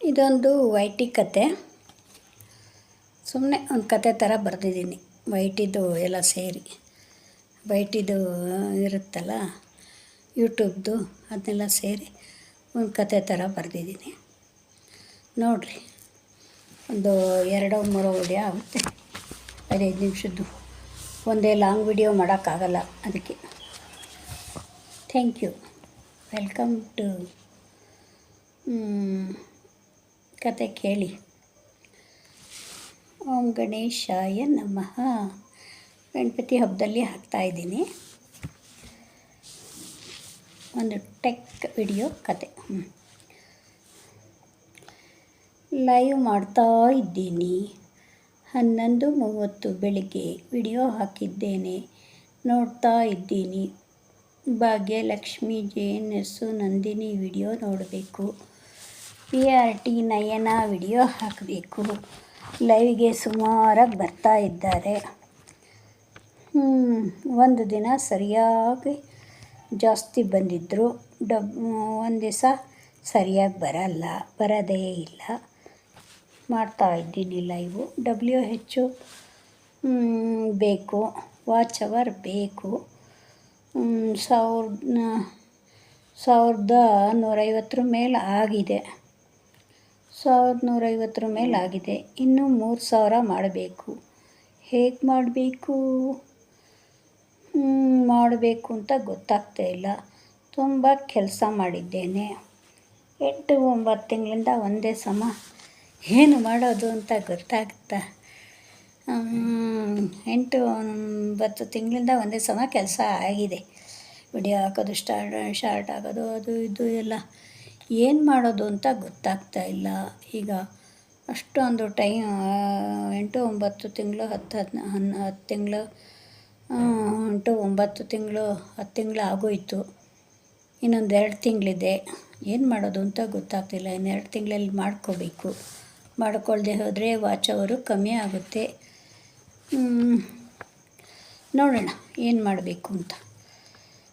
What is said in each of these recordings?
ಇದೊಂದು ವೈಟಿ ಕತೆ. ಸುಮ್ಮನೆ ಒಂದು ಕತೆ ಥರ ಬರೆದಿದ್ದೀನಿ. ವೈಟಿದು ಎಲ್ಲ ಸೇರಿ. ವೈಟಿದು ಇರುತ್ತಲ್ಲ, ಯೂಟ್ಯೂಬ್ದು ಅದನ್ನೆಲ್ಲ ಸೇರಿ ಒಂದು ಕತೆ ಥರ ಬರೆದಿದ್ದೀನಿ. ನೋಡಿರಿ, ಒಂದು ಎರಡು ಮೂರು ವಿಡಿಯೋ ಆಗುತ್ತೆ. ಹದಿನೈದು ನಿಮಿಷದ್ದು. ಒಂದೇ ಲಾಂಗ್ ವಿಡಿಯೋ ಮಾಡೋಕ್ಕಾಗಲ್ಲ ಅದಕ್ಕೆ. Thank you. ವೆಲ್ಕಮ್ ಟು ಕತೆ ಕೇಳಿ. ಓಂ ಗಣೇಶಾಯ ನಮಃ. ಗಣಪತಿ ಹಬ್ಬದಲ್ಲಿ ಹಾಕ್ತಾಯಿದ್ದೀನಿ ಒಂದು ಟೆಕ್ ವಿಡಿಯೋ ಕತೆ. ಲೈವ್ ಮಾಡ್ತಾ ಇದ್ದೀನಿ. ಹನ್ನೊಂದು ಮೂವತ್ತು ಬೆಳಿಗ್ಗೆ ವಿಡಿಯೋ ಹಾಕಿದ್ದೇನೆ. ನೋಡ್ತಾ ಇದ್ದೀನಿ. Bhagyalakshmi J N S Nandini video ನೋಡಬೇಕು. P R T Nayana video ಹಾಕಬೇಕು. ಲೈವ್ಗೆ ಸುಮಾರಾಗಿ ಬರ್ತಾ ಇದ್ದಾರೆ. ಒಂದು ದಿನ ಸರಿಯಾಗಿ ಜಾಸ್ತಿ ಬಂದಿದ್ದರು ಡಬ್, ಒಂದು ದಿವಸ ಸರಿಯಾಗಿ ಬರಲ್ಲ, ಬರೋದೇ ಇಲ್ಲ. ಮಾಡ್ತಾ ಇದ್ದೀನಿ ಲೈವು. ಡಬ್ಲ್ಯೂ ಹೆಚ್ಚು ಬೇಕು. ವಾಚ್ ಅವರ್ ಬೇಕು. ಸಾವಿರದ ಸಾವಿರದ ನೂರೈವತ್ತರ ಮೇಲೆ ಆಗಿದೆ. ಸಾವಿರದ ನೂರೈವತ್ತರ ಮೇಲೆ ಆಗಿದೆ. ಇನ್ನೂ ಮೂರು ಸಾವಿರ ಮಾಡಬೇಕು. ಹೇಗೆ ಮಾಡಬೇಕು? ಮಾಡಬೇಕು ಅಂತ ಗೊತ್ತಾಗ್ತಾ ಇಲ್ಲ. ತುಂಬ ಕೆಲಸ ಮಾಡಿದ್ದೇನೆ. ಎಂಟು ಒಂಬತ್ತು ತಿಂಗಳಿಂದ ಒಂದೇ ಸಮ. ಏನು ಮಾಡೋದು ಅಂತ ಗೊತ್ತಾಗ್ತಾ ಎಂಟು ಒಂಬತ್ತು ತಿಂಗಳಿಂದ ಒಂದೇ ಸಮ ಕೆಲಸ ಆಗಿದೆ. ವಿಡಿಯೋ ಹಾಕೋದು ಸ್ಟಾರ್ಟ್ ಶಾರ್ಟ್ ಆಗೋದು ಅದು ಇದು ಎಲ್ಲ. ಏನು ಮಾಡೋದು ಅಂತ ಗೊತ್ತಾಗ್ತಾ ಇಲ್ಲ. ಈಗ ಅಷ್ಟೊಂದು ಟೈಮ್ ಎಂಟು ಒಂಬತ್ತು ತಿಂಗಳು, ಹತ್ತು ಹದಿನ ಹನ್ ಹತ್ತು ತಿಂಗಳು ಎಂಟು ಒಂಬತ್ತು ತಿಂಗಳು, ಹತ್ತು ತಿಂಗಳು ಆಗೋಯಿತು. ಇನ್ನೊಂದು ಎರಡು ತಿಂಗಳಿದೆ. ಏನು ಮಾಡೋದು ಅಂತ ಗೊತ್ತಾಗ್ತಿಲ್ಲ ಇನ್ನೆರಡು ತಿಂಗಳಲ್ಲಿ ಮಾಡ್ಕೋಬೇಕು. ಮಾಡ್ಕೊಳ್ದೆ ಹೋದರೆ ವಾಚ್ ಅವರು ಕಮ್ಮಿ ಆಗುತ್ತೆ. ನೋಡೋಣ ಏನು ಮಾಡಬೇಕು ಅಂತ.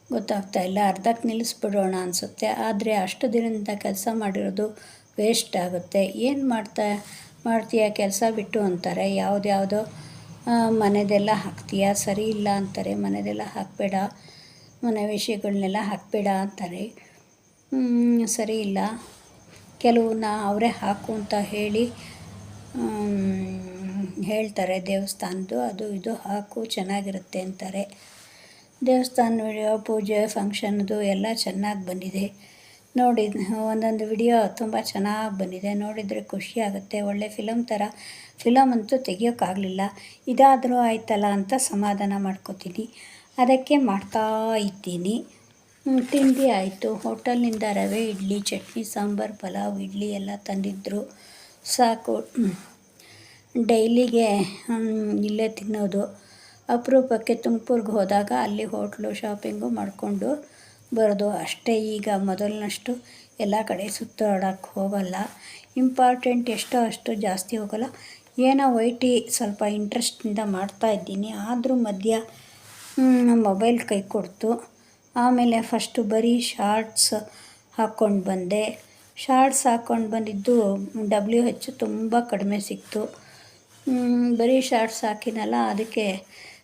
ಗೊತ್ತಾಗ್ತಾ ಇಲ್ಲ. ಅರ್ಧಕ್ಕೆ ನಿಲ್ಲಿಸ್ಬಿಡೋಣ ಅನಿಸುತ್ತೆ. ಆದರೆ ಅಷ್ಟು ದಿನದಿಂದ ಕೆಲಸ ಮಾಡಿರೋದು ವೇಸ್ಟ್ ಆಗುತ್ತೆ. ಏನು ಮಾಡ್ತಾ, ಮಾಡ್ತೀಯ ಕೆಲಸ ಬಿಟ್ಟು ಅಂತಾರೆ. ಯಾವುದ್ಯಾವುದೋ ಮನೆದೆಲ್ಲ ಹಾಕ್ತೀಯ? ಸರಿ ಇಲ್ಲ ಅಂತಾರೆ. ಮನೆದೆಲ್ಲ ಹಾಕಬೇಡ. ಮನೆ ವಿಷಯಗಳನ್ನೆಲ್ಲ ಹಾಕಬೇಡ ಅಂತಾರೆ. ಸರಿ ಇಲ್ಲ. ಕೆಲವನ್ನ ಅವರೇ ಹಾಕು ಅಂತ ಹೇಳಿ ಹೇಳ್ತಾರೆ ದೇವಸ್ಥಾನದ್ದು. ಅದು ಇದು ಹಾಕು, ಚೆನ್ನಾಗಿರುತ್ತೆ ಅಂತಾರೆ. ದೇವಸ್ಥಾನ ವಿಡಿಯೋ, ಪೂಜೆ ಫಂಕ್ಷನ್ದು ಎಲ್ಲ ಚೆನ್ನಾಗಿ ಬಂದಿದೆ. ನೋಡಿ, ಒಂದೊಂದು ವಿಡಿಯೋ ತುಂಬ ಚೆನ್ನಾಗಿ ಬಂದಿದೆ. ನೋಡಿದರೆ ಖುಷಿ ಆಗುತ್ತೆ. ಒಳ್ಳೆ ಫಿಲಮ್ ಥರ ಫಿಲಮ್ ಅಂತೂ ತೆಗಿಯೋಕ್ಕಾಗಲಿಲ್ಲ ಇದಾದರೂ ಆಯ್ತಲ್ಲ ಅಂತ ಸಮಾಧಾನ ಮಾಡ್ಕೋತೀನಿ. ಅದಕ್ಕೆ ಮಾಡ್ತಾ ಇದ್ದೀನಿ. ತಿಂಡಿ ಆಯಿತು. ಹೋಟೆಲ್ನಿಂದ ರವೆ, ಇಡ್ಲಿ, ಚಟ್ನಿ, ಸಾಂಬಾರು, ಪಲಾವ್, ಇಡ್ಲಿ ಎಲ್ಲ ತಂದಿದ್ದರು ಸಾಕು. ಡೈಲಿಗೆ ಇಲ್ಲೇ ತಿನ್ನೋದು. ಅಪರೂಪಕ್ಕೆ ತುಮಕೂರ್ಗೆ ಹೋದಾಗ ಅಲ್ಲಿ ಹೋಟ್ಲು ಶಾಪಿಂಗು ಮಾಡಿಕೊಂಡು ಬರೋದು. ಅಷ್ಟೇ ಈಗ ಮೊದಲಿನಷ್ಟು ಎಲ್ಲ ಕಡೆ ಸುತ್ತಾಡೋಕ್ಕೆ ಹೋಗಲ್ಲ. ಇಂಪಾರ್ಟೆಂಟ್ ಎಷ್ಟೋ ಅಷ್ಟು ಜಾಸ್ತಿ ಹೋಗಲ್ಲ. ಏನೋ ವೈಟಿ ಸ್ವಲ್ಪ ಇಂಟ್ರೆಸ್ಟಿಂದ ಮಾಡ್ತಾಯಿದ್ದೀನಿ ಆದರೂ ಮಧ್ಯ ಮೊಬೈಲ್ ಕೈ ಕೊಡ್ತು. ಆಮೇಲೆ ಫಸ್ಟು ಬರೀ ಶಾರ್ಟ್ಸ್ ಹಾಕ್ಕೊಂಡು ಬಂದೆ. ಶಾರ್ಟ್ಸ್ ಹಾಕ್ಕೊಂಡು ಬಂದಿದ್ದು ಡಬ್ಲ್ಯೂ ಹೆಚ್ ತುಂಬ ಕಡಿಮೆ ಸಿಕ್ತು. ಬರೀ ಶಾರ್ಟ್ಸ್ ಹಾಕಿನಲ್ಲ, ಅದಕ್ಕೆ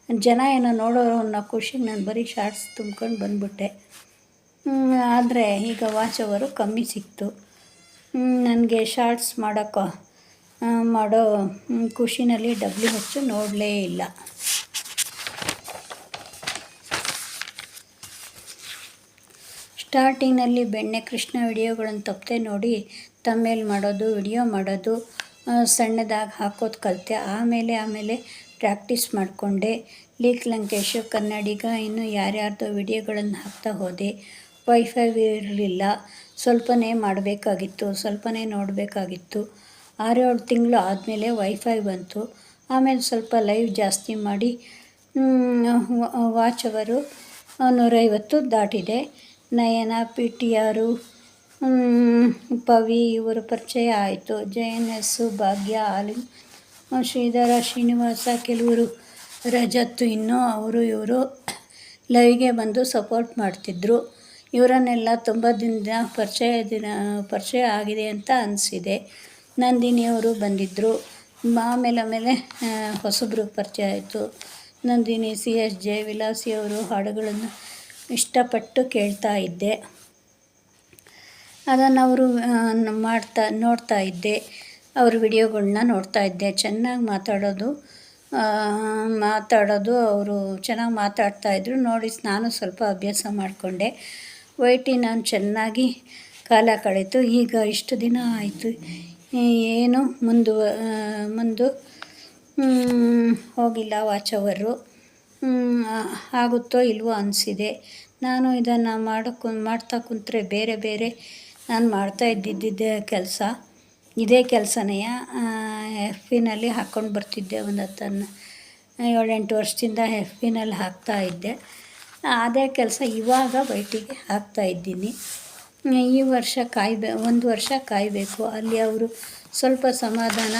ಜನ ಏನೋ ನೋಡೋರು ಅನ್ನೋ ಖುಷಿಗೆ ನಾನು ಬರೀ ಶಾರ್ಟ್ಸ್ ತುಂಬ್ಕೊಂಡು ಬಂದ್ಬಿಟ್ಟೆ. ಆದರೆ ಈಗ ವಾಚ್ ಅವರು ಕಮ್ಮಿ ಸಿಕ್ತು. ನನಗೆ ಶಾರ್ಟ್ಸ್ ಮಾಡೋಕ್ಕೆ ಮಾಡೋ ಖುಷಿನಲ್ಲಿ ಡಬ್ಲ್ಯೂ ಹೆಚ್ಚು ನೋಡಲೇ ಇಲ್ಲ. ಸ್ಟಾರ್ಟಿಂಗ್ನಲ್ಲಿ ಬೆಣ್ಣೆ ಕೃಷ್ಣ ವಿಡಿಯೋಗಳನ್ನು ತಪ್ಪದೆ ನೋಡಿ ತಮ್ಮೇಲ್ ಮಾಡೋದು ವಿಡಿಯೋ ಮಾಡೋದು ಸಣ್ಣದಾಗಿ ಹಾಕೋದು ಕಲಿತೆ. ಆಮೇಲೆ ಆಮೇಲೆ ಪ್ರಾಕ್ಟೀಸ್ ಮಾಡಿಕೊಂಡೆ. ಲೀಕ್ ಲಂಕೇಶ್ ಕನ್ನಡಿಗ, ಇನ್ನು ಯಾರ್ಯಾರ್ದೋ ವಿಡಿಯೋಗಳನ್ನು ಹಾಕ್ತಾ ಹೋದೆ. ವೈಫೈ ಇರಲಿಲ್ಲ. ಸ್ವಲ್ಪನೇ ಮಾಡಬೇಕಾಗಿತ್ತು. ಸ್ವಲ್ಪನೇ ನೋಡಬೇಕಾಗಿತ್ತು. ಆರೇಳು ತಿಂಗಳು ಆದಮೇಲೆ ವೈಫೈ ಬಂತು. ಆಮೇಲೆ ಸ್ವಲ್ಪ ಲೈವ್ ಜಾಸ್ತಿ ಮಾಡಿ ವಾಚ್ ಅವರು ನೂರೈವತ್ತು ದಾಟಿದೆ. ನಯನ ಪಿ ಟಿ ಆರು ಪವಿ, ಇವರು ಪರಿಚಯ ಆಯಿತು. ಜೆ ಎನ್ ಎಸ್ಸು ಭಾಗ್ಯ, ಆಲಿ, ಶ್ರೀಧರ, ಶ್ರೀನಿವಾಸ, ಕೆಲವರು ರಜತ್ತು, ಇನ್ನೂ ಅವರು ಇವರು ಲೈವ್ಗೆ ಬಂದು ಸಪೋರ್ಟ್ ಮಾಡ್ತಿದ್ದರು ಇವರನ್ನೆಲ್ಲ ತುಂಬ ದಿನ ಪರಿಚಯ ದಿನ, ಪರಿಚಯ ಆಗಿದೆ ಅಂತ ಅನಿಸಿದೆ. ನಂದಿನಿಯವರು ಬಂದಿದ್ದರು ಆಮೇಲೆ ಆಮೇಲೆ ಹೊಸಬ್ರು ಪರಿಚಯ ಆಯಿತು. ನಂದಿನಿ, ಸಿ ಎಸ್ ಜೆ ವಿಲಾಸಿಯವರು ಹಾಡುಗಳನ್ನು ಇಷ್ಟಪಟ್ಟು ಕೇಳ್ತಾ ಇದ್ದೆ. ಅದನ್ನು ಅವರು ಮಾಡ್ತಾ, ನೋಡ್ತಾ ಇದ್ದೆ. ಅವ್ರ ವಿಡಿಯೋಗಳನ್ನ ನೋಡ್ತಾ ಇದ್ದೆ. ಚೆನ್ನಾಗಿ ಮಾತಾಡೋದು ಮಾತಾಡೋದು, ಅವರು ಚೆನ್ನಾಗಿ ಮಾತಾಡ್ತಾ ಮಾತಾಡ್ತಾಯಿದ್ರು ನೋಡಿ, ನಾನು ಸ್ವಲ್ಪ ಅಭ್ಯಾಸ ಮಾಡಿಕೊಂಡೆ. ವೈಟಿ ನಾನು ಚೆನ್ನಾಗಿ ಕಾಲ ಕಳೀತು. ಈಗ ಇಷ್ಟು ದಿನ ಆಯಿತು. ಏನು ಮುಂದು ಮುಂದು ಹೋಗಿಲ್ಲ ವಾಚ್ ಅವರು. ಆಗುತ್ತೋ ಇಲ್ವೋ ಅನಿಸಿದೆ. ನಾನು ಇದನ್ನು ಮಾಡೋಕು, ಮಾಡ್ತಾ ಕುಂತ್ರೆ ಬೇರೆ ಬೇರೆ ನಾನು ಮಾಡ್ತಾ ಇದ್ದಿದ್ದಿದ್ದೇ ಕೆಲಸ. ಇದೇ ಕೆಲಸನೇ. ಎಫ್ ಪಿನಲ್ಲಿ ಹಾಕ್ಕೊಂಡು ಬರ್ತಿದ್ದೆ ಒಂದು ಹತ್ತನ್ನು, ಏಳೆಂಟು ವರ್ಷದಿಂದ ಎಫ್ ಪಿನಲ್ಲಿ ಹಾಕ್ತಾಯಿದ್ದೆ ಅದೇ ಕೆಲಸ ಇವಾಗ ಬೈಟಿಗೆ ಹಾಕ್ತಾಯಿದ್ದೀನಿ ಈ ವರ್ಷ ಕಾಯ್ಬೇ, ಒಂದು ವರ್ಷ ಕಾಯಬೇಕು. ಅಲ್ಲಿ ಅವರು ಸ್ವಲ್ಪ ಸಮಾಧಾನ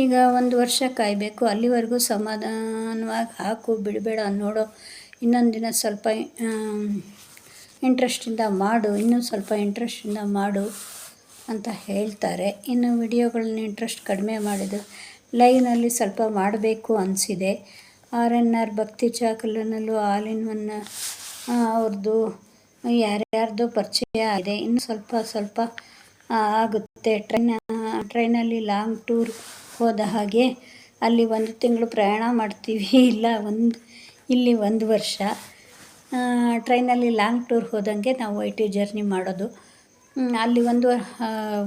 ಈಗ ಒಂದು ವರ್ಷ ಕಾಯಬೇಕು, ಅಲ್ಲಿವರೆಗೂ ಸಮಾಧಾನವಾಗಿ ಹಾಕು, ಬಿಡಬೇಡ ನೋಡೋ ಇನ್ನೊಂದು ದಿನ ಸ್ವಲ್ಪ ಇಂಟ್ರೆಸ್ಟಿಂದ ಮಾಡು, ಇನ್ನೂ ಸ್ವಲ್ಪ ಇಂಟ್ರೆಸ್ಟಿಂದ ಮಾಡು ಅಂತ ಹೇಳ್ತಾರೆ. ಇನ್ನು ವಿಡಿಯೋಗಳನ್ನ ಇಂಟ್ರೆಸ್ಟ್ ಕಡಿಮೆ ಮಾಡಿದ್ದು ಲೈವ್ನಲ್ಲಿ ಸ್ವಲ್ಪ ಮಾಡಬೇಕು ಅನಿಸಿದೆ. ಆರ್ ಎನ್ ಆರ್ ಭಕ್ತಿ ಚಾಕಲನಲ್ಲೂ ಆಲ್ ಇನ್ ಒನ್ ಅವ್ರದ್ದು ಯಾರ್ಯಾರ್ದು ಪರಿಚಯ ಆಗಿದೆ ಇನ್ನು ಸ್ವಲ್ಪ ಸ್ವಲ್ಪ ಆಗುತ್ತೆ. ಟ್ರೈನ್ ಟ್ರೈನಲ್ಲಿ ಲಾಂಗ್ ಟೂರ್ ಹೋದ ಹಾಗೆ ಅಲ್ಲಿ ಒಂದು ತಿಂಗಳು ಪ್ರಯಾಣ ಮಾಡ್ತೀವಿ. ಇಲ್ಲ, ಒಂದು, ಇಲ್ಲಿ ಒಂದು ವರ್ಷ. ಟ್ರೈನಲ್ಲಿ ಲಾಂಗ್ ಟೂರ್ ಹೋದಂಗೆ ನಾವು ಐ ಟಿ ಜರ್ನಿ ಮಾಡೋದು. ಅಲ್ಲಿ ಒಂದು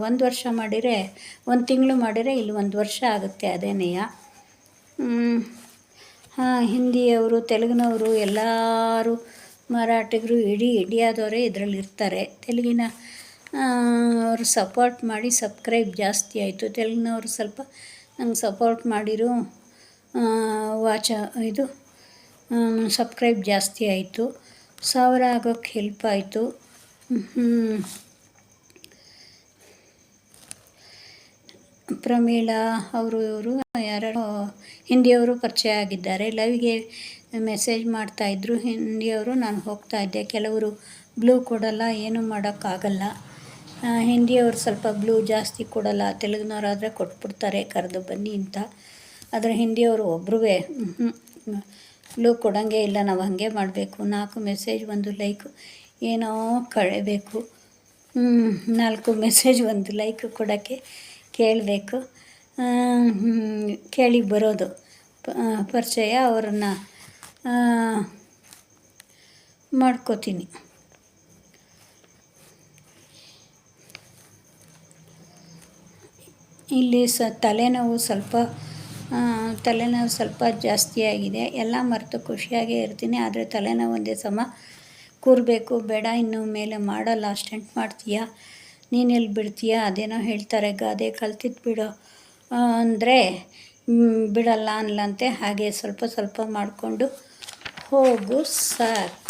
ಒಂದು ವರ್ಷ ಮಾಡಿದರೆ, ಒಂದು ತಿಂಗಳು ಮಾಡಿದರೆ ಇಲ್ಲಿ ಒಂದು ವರ್ಷ ಆಗುತ್ತೆ ಅದೇನೆಯ ಹಾಂ, ಹಿಂದಿಯವರು, ತೆಲುಗಿನವರು, ಎಲ್ಲರೂ ಮರಾಠಿಗರು ಇಡೀ ಇಂಡಿಯಾದವರೇ ಇದರಲ್ಲಿ ಇರ್ತಾರೆ. ತೆಲುಗಿನ ಅವರು ಸಪೋರ್ಟ್ ಮಾಡಿ ಸಬ್ಸ್ಕ್ರೈಬ್ ಜಾಸ್ತಿ ಆಯಿತು. ತೆಲುಗಿನವರು ಸ್ವಲ್ಪ ನಂಗೆ ಸಪೋರ್ಟ್ ಮಾಡಿರೋ. ವಾಚ ಇದು ಸಬ್ಸ್ಕ್ರೈಬ್ ಜಾಸ್ತಿ ಆಯಿತು. ಸಾವಿರ ಆಗೋಕ್ಕೆ ಹೆಲ್ಪ್ ಆಯಿತು. ಪ್ರಮೀಳಾ ಅವರು, ಇವರು ಯಾರೋ ಹಿಂದಿಯವರು ಪರಿಚಯ ಆಗಿದ್ದಾರೆ. ಲೈವ್ಗೆ ಮೆಸೇಜ್ ಮಾಡ್ತಾಯಿದ್ರು ಹಿಂದಿಯವರು ನಾನು ಹೋಗ್ತಾ ಇದ್ದೆ. ಕೆಲವರು ಬ್ಲೂ ಕೊಡಲ್ಲ, ಏನೂ ಮಾಡೋಕ್ಕಾಗಲ್ಲ. ಹಿಂದಿಯವರು ಸ್ವಲ್ಪ ಬ್ಲೂ ಜಾಸ್ತಿ ಕೊಡಲ್ಲ, ತೆಲುಗಿನವರಾದರೆ ಕೊಟ್ಬಿಡ್ತಾರೆ, ಕರೆದು ಬನ್ನಿ ಅಂತ. ಆದರೆ ಹಿಂದಿಯವರು ಒಬ್ರು ಬ್ಲೂ ಕೊಡೋಂಗೆ ಇಲ್ಲ, ನಾವು ಹಾಗೆ ಮಾಡಬೇಕು. ನಾಲ್ಕು ಮೆಸೇಜ್ ಒಂದು ಲೈಕ್ ಏನೋ ಕಳೆಬೇಕು. ನಾಲ್ಕು ಮೆಸೇಜ್ ಒಂದು ಲೈಕ್ ಕೊಡೋಕ್ಕೆ ಕೇಳಬೇಕು. ಕೇಳಿ ಬರೋದು. ಪರಿಚಯ ಅವರನ್ನು ಮಾಡ್ಕೋತೀನಿ. ಇಲ್ಲಿ ಸ ತಲೆನೋವು ಸ್ವಲ್ಪ ತಲೆನೋವು ಸ್ವಲ್ಪ ಜಾಸ್ತಿ ಆಗಿದೆ. ಎಲ್ಲ ಮರೆತು ಖುಷಿಯಾಗೇ ಇರ್ತೀನಿ, ಆದರೆ ತಲೆನೋವು ಒಂದೇ ಸಮ. ಕೂರಬೇಕು, ಬೇಡ, ಇನ್ನು ಮೇಲೆ ಮಾಡಲ್ಲ ಸ್ಟೆಂಟ್ ಮಾಡ್ತೀಯಾ? ನೀನೆಲ್ಲಿ ಬಿಡ್ತೀಯ? ಅದೇನೋ ಹೇಳ್ತಾರೆ, ಗಾದೆ ಕಲ್ತಿದ್ದು ಬಿಡೋ. ಅಂದರೆ ಬಿಡಲ್ಲ ಅನ್ಲಂತೆ. ಹಾಗೆ ಸ್ವಲ್ಪ ಸ್ವಲ್ಪ ಮಾಡಿಕೊಂಡು ಹೋಗು, ಸಾಕು.